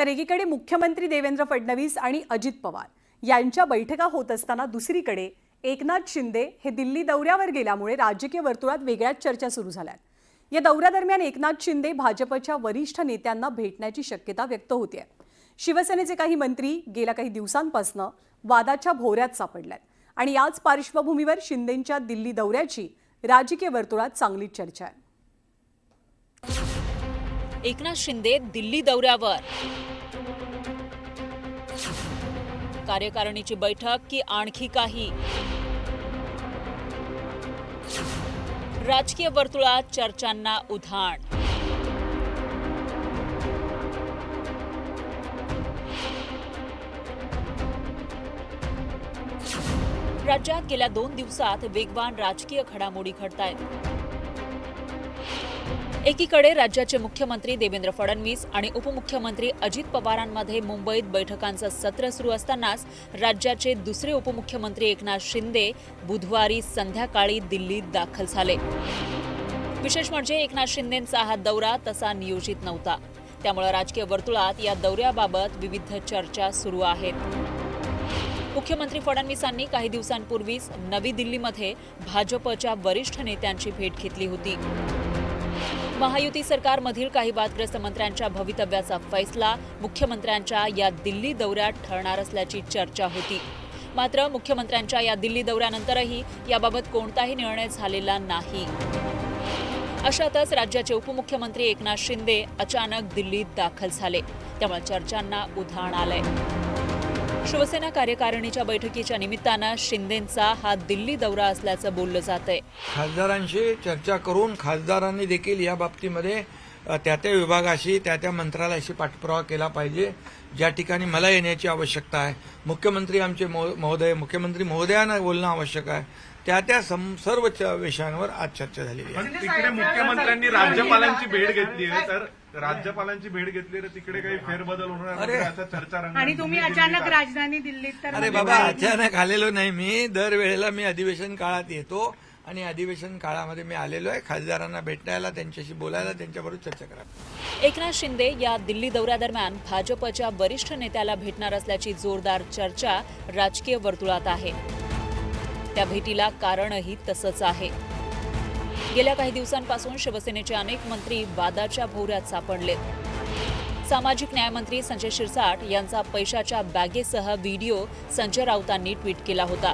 तर एकीकडे मुख्यमंत्री देवेंद्र फडणवीस आणि अजित पवार यांच्या बैठका होत असताना दुसरीकडे एकनाथ शिंदे हे दिल्ली दौऱ्यावर गेल्यामुळे राजकीय वर्तुळात वेगळ्याच चर्चा सुरू झाल्यात या दौऱ्यादरम्यान एकनाथ शिंदे भाजपच्या वरिष्ठ नेत्यांना भेटण्याची शक्यता व्यक्त होते शिवसेनेचे काही मंत्री गेल्या काही दिवसांपासून वादाच्या भोवऱ्यात सापडल्यात आणि याच पार्श्वभूमीवर शिंदेंच्या दिल्ली दौऱ्याची राजकीय वर्तुळात चांगलीच चर्चा आहे. एकनाथ शिंदे दिल्ली दौऱ्यावर. कार्यकारिणीची बैठक की आणखी काही? राजकीय वर्तुळात चर्चांना उधाण. राज्यात गेल्या दोन दिवसात वेगवान राजकीय घडामोडी घडतायत. एकीकडे राज्याचे मुख्यमंत्री देवेंद्र फडणवीस आणि उपमुख्यमंत्री अजित पवारांमध्ये मुंबईत बैठकांचं सत्र सुरू असतानाच राज्याचे दुसरे उपमुख्यमंत्री एकनाथ शिंदे बुधवारी संध्याकाळी दिल्लीत दाखल झाले. विशेष म्हणजे एकनाथ शिंदेंचा हा दौरा तसा नियोजित नव्हता. त्यामुळे राजकीय वर्तुळात या दौऱ्याबाबत विविध चर्चा सुरू आहेत. मुख्यमंत्री फडणवीसांनी काही दिवसांपूर्वीच नवी दिल्लीमध्ये भाजपच्या वरिष्ठ नेत्यांची भेट घेतली होती. महायुती सरकारमधील काही वादग्रस्त मंत्र्यांच्या भवितव्याचा फैसला मुख्यमंत्र्यांच्या या दिल्ली दौऱ्यात ठरणार असल्याची चर्चा होती. मात्र मुख्यमंत्र्यांच्या या दिल्ली दौऱ्यानंतरही याबाबत कोणताही निर्णय झालेला नाही. अशातच राज्याचे उपमुख्यमंत्री एकनाथ शिंदे अचानक दिल्लीत दाखल झाले. त्यामुळे चर्चांना उधाण आलंय. शिवसेना कार्यकारिणीच्या बैठकीच्या निमित्तानं शिंदेंचा हा दिल्ली दौरा असल्याचं बोललं जात आहे खासदारांशी चर्चा करून खासदारांनी देखील या बाबतीमध्ये त्या त्या विभागाशी त्या त्या मंत्रालयाशी पाठपुरावा केला पाहिजे. ज्या ठिकाणी मला येण्याची आवश्यकता आहे मुख्यमंत्री आमचे महो- महोदय मुख्यमंत्री महोदयांना बोलणं आवश्यक आहे त्या त्या सम- सर्व विषयांवर आज चर्चा झालेली आहे. तिकडे मुख्यमंत्र्यांनी राज्यपालांची भेट घेतली आहे तर राज्यपालांची भेट घेतली तर तिकडे काही फेरबदल होणार अरे. नाही असा चर्चा आणि तुम्ही अचानक का? राजधानी दिल्लीत तर अरे बाबा अचानक आलेलो नाही मी. दरवेळेला मी अधिवेशन काळात येतो. आणि अधिवेशन काळामध्ये मी आलेलो आहे. खासदारांना भेटायला त्यांच्याशी बोलायला त्यांच्याबरोबर चर्चा करा. एकनाथ शिंदे या दिल्ली दौऱ्यादरम्यान भाजपच्या वरिष्ठ नेत्याला भेटणार असल्याची जोरदार चर्चा राजकीय वर्तुळात आहे. त्या भेटीला कारणही तसंच आहे. गेल्या काही दिवसांपासून शिवसेनेचे अनेक मंत्री वादाच्या भोवऱ्यात सापडलेत सामाजिक न्यायमंत्री संजय शिरसाट यांचा पैशाच्या बॅगेसह व्हिडिओ संजय राऊतांनी ट्विट केला होता.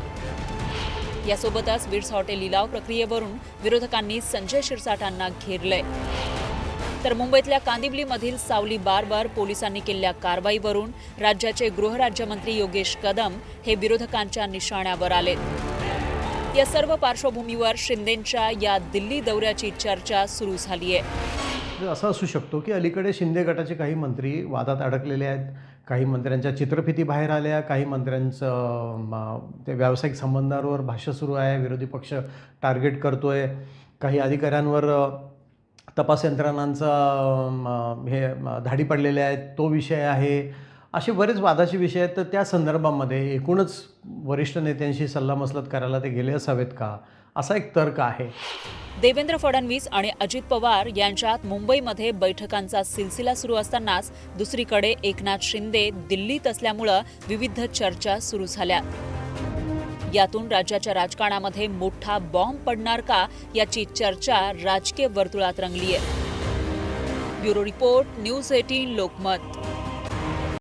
यासोबतच विर्स हॉटेल लिलाव प्रक्रियेवरून विरोधकांनी संजय शिरसाटांना घेरलंय. तर मुंबईतल्या कांदिवलीमधील सावली बारवर पोलिसांनी केलेल्या कारवाईवरून राज्याचे गृहराज्यमंत्री योगेश कदम हे विरोधकांच्या निशाण्यावर आले या सर्व पार्श्वभूमीवर शिंदेंच्या या दिल्ली दौऱ्याची चर्चा सुरू झाली आहे असं असू शकतो की अलीकडे शिंदे गटाचे काही मंत्री वादात अडकलेले आहेत. काही मंत्र्यांच्या चित्रफिती बाहेर आल्या काही मंत्र्यांचं ते व्यावसायिक संबंधांवर भाष्य सुरू आहे विरोधी पक्ष टार्गेट करतो आहे काही अधिकाऱ्यांवर तपास यंत्रणांचा हे धाडी पडलेले आहेत तो विषय आहे. असे बरेच वादाचे विषय आहेत. तर त्या संदर्भामध्ये एकूणच वरिष्ठ नेत्यांशी सल्लामसलत करायला ते गेले असावेत का? असा एक तर्क आहे. देवेंद्र फडणवीस आणि अजित पवार यांच्यात मुंबईमध्ये बैठकांचा सिलसिला सुरू असतानाच दुसरीकडे एकनाथ शिंदे दिल्लीत असल्यामुळं विविध चर्चा सुरू झाल्या. यातून राज्याच्या राजकारणामध्ये मोठा बॉम्ब पडणार का याची चर्चा राजकीय वर्तुळात रंगली आहे bureau report news eighteen Lokmat.